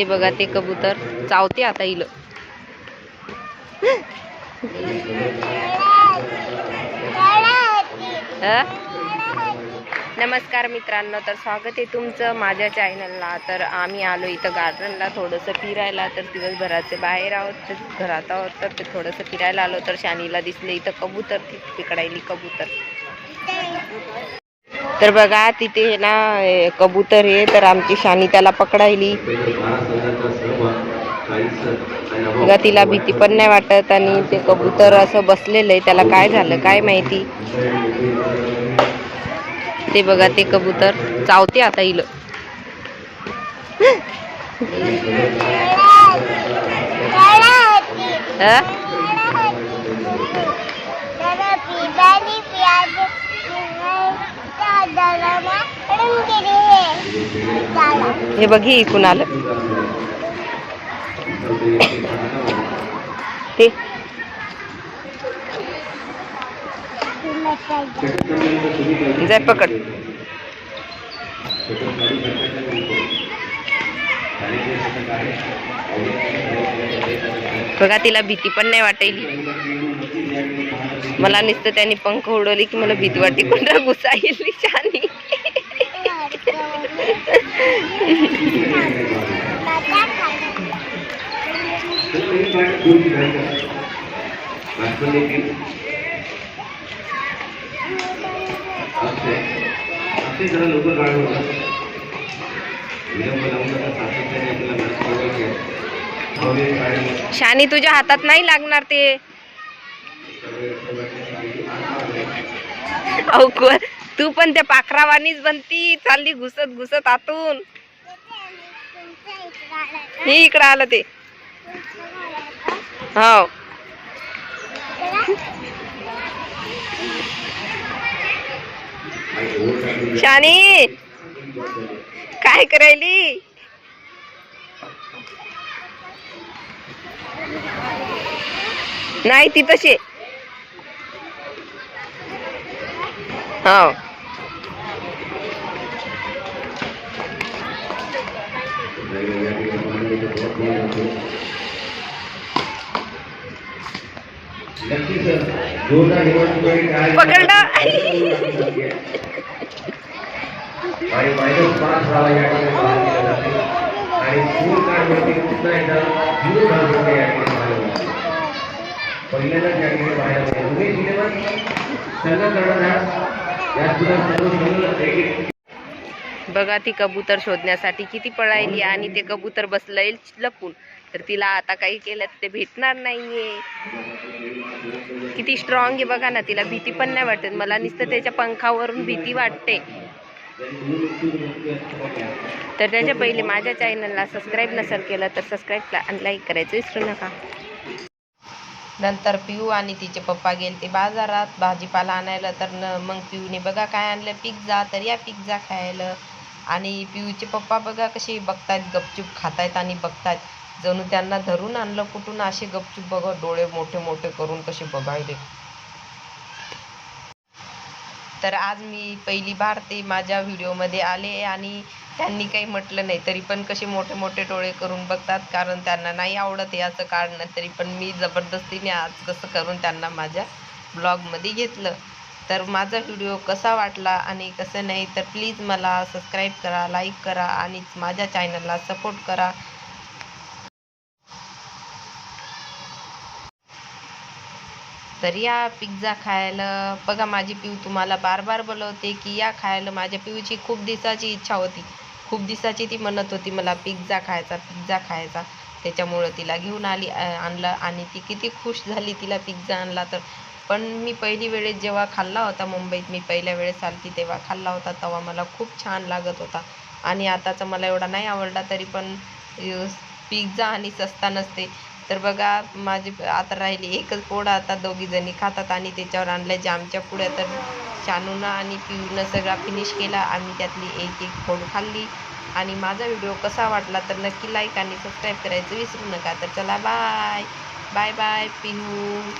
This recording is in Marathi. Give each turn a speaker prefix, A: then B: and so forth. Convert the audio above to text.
A: ते बघा ते कबूतर चावते आता इल. नमस्कार मित्रांनो तर स्वागत आहे तुमचं माझ्या चॅनलला तर आम्ही आलो इथं गार्डनला थोडंसं फिरायला तर दिवसभराचे बाहेर आहोत तर घरात आहोत तर ते थोडंसं फिरायला आलो तर शानीला दिसले इथं कबूतर ती तिकडायली कबूतर. तर बघा तिथे हे ना हे कबूतर आहे तर आमची शानी त्याला पकडायली. बघा तिला भीती पण नाही वाटत आणि ते कबूतर असं बसलेलं आहे. त्याला काय झालं काय माहिती? ते बघा ते कबूतर चावते आता इल हे? हे बघी इकून आलं. ते. जाय पकड. बघा तिला भीती पण नाही वाटायली. मला नुसतं त्यांनी पंख उडवली की मला भीती वाटते. कुठं गुस्सा येईल छानी
B: जरा लवकर काढून विलंब लावून नका सातत्याने आपल्याला मदत करायची
A: शानी तुझ्या हातात नाही लागणार ते. अहो तू पण त्या पाखरावानीच बनती. चालली घुसत घुसत आतून. हे इकडं आलं ते. हो शानी काय करायली? नाही ती तशी. आहे. हो
B: वेगवेगळ्या ठिकाणी पाणी येतं, बहुत पाणी होतं. नक्कीच जोरदार निवडणुकीची काय-
A: पकडलं.
B: आणि मायनस पाच धावा या ठिकाणी आणि स्कोर कार्डवरती पुन्हा एकदा झिरो या ठिकाणी पहिल्यांदाच या ठिकाणी उमेश या सुद्धा सर्व एक
A: बघा ती कबूतर शोधण्यासाठी किती पळायली आणि ते कबूतर बसलंय लपून. तर तिला आता काही केलं तर ते भेटणार नाहीये. किती स्ट्रॉंग आहे बघा ना तिला भीती पण नाही वाटत. मला नुसतं त्याच्या पंखावरून भीती वाटते. तर त्याच्या पहिले माझ्या चॅनलला सबस्क्राईब नसेल केलं तर सबस्क्राईब आणि लाईक करायचं विसरू नका. नंतर पिऊ आणि तिचे पप्पा गेले ते बाजारात. भाजीपाला आणायला तर न मग पिऊने बघा काय आणलं पिझ्झा. तर या पिझ्झा खायला. आणि पिऊचे पप्पा बघा कसे बघतायत गपचूप खातायत आणि बघतायत. जणू त्यांना धरून आणलं कुठून असे गपचूप बघा डोळे मोठे मोठे करून कसे बघायले. तर आज मी पहिली बार ते माझ्या व्हिडिओमध्ये आले आणि त्यांनी काही म्हटलं नाही तरी पण कसे मोठे मोठे डोळे करून बघतात कारण त्यांना नाही आवडत याचं काढणं तरी पण मी जबरदस्तीने आज कसं करून त्यांना माझ्या ब्लॉगमध्ये घेतलं. तर माझा व्हिडिओ कसा वाटला आणि कसं नाही तर प्लीज मला सबस्क्राईब करा लाईक करा आणि माझ्या चॅनलला सपोर्ट करा. तर या पिझ्झा खायला बघा माझी पिऊ तुम्हाला बार बार बोलवते की या खायला माझ्या पिऊची खूप दिवसाची इच्छा होती. खूप दिवसाची ती म्हणत होती मला पिझ्झा खायचा पिझ्झा खायचा. त्याच्यामुळं तिला घेऊन आली आणलं आणि ती किती खुश झाली तिला पिझ्झा आणला तर. पण मी पहिली वेळेस जेव्हा खाल्ला होता मुंबईत मी पहिल्या वेळेस आलती तेव्हा खाल्ला होता तेव्हा मला खूप छान लागत होता. आणि आताचा मला एवढा नाही आवडला तरी पण पिझ्झा आणि सस्ता नसते. तर बघा माझी आता राहिली एकच पोळं आता दोघीजणी खातात आणि त्याच्यावर आणल्या जामच्या पुढ्या तर शानूनं आणि पिऊनं सगळा फिनिश केला. आम्ही त्यातली एक एक फोड खाल्ली. आणि माझा व्हिडिओ कसा वाटला तर नक्की लाईक आणि सबस्क्राईब करायचं विसरू नका. तर चला बाय बाय बाय पिहू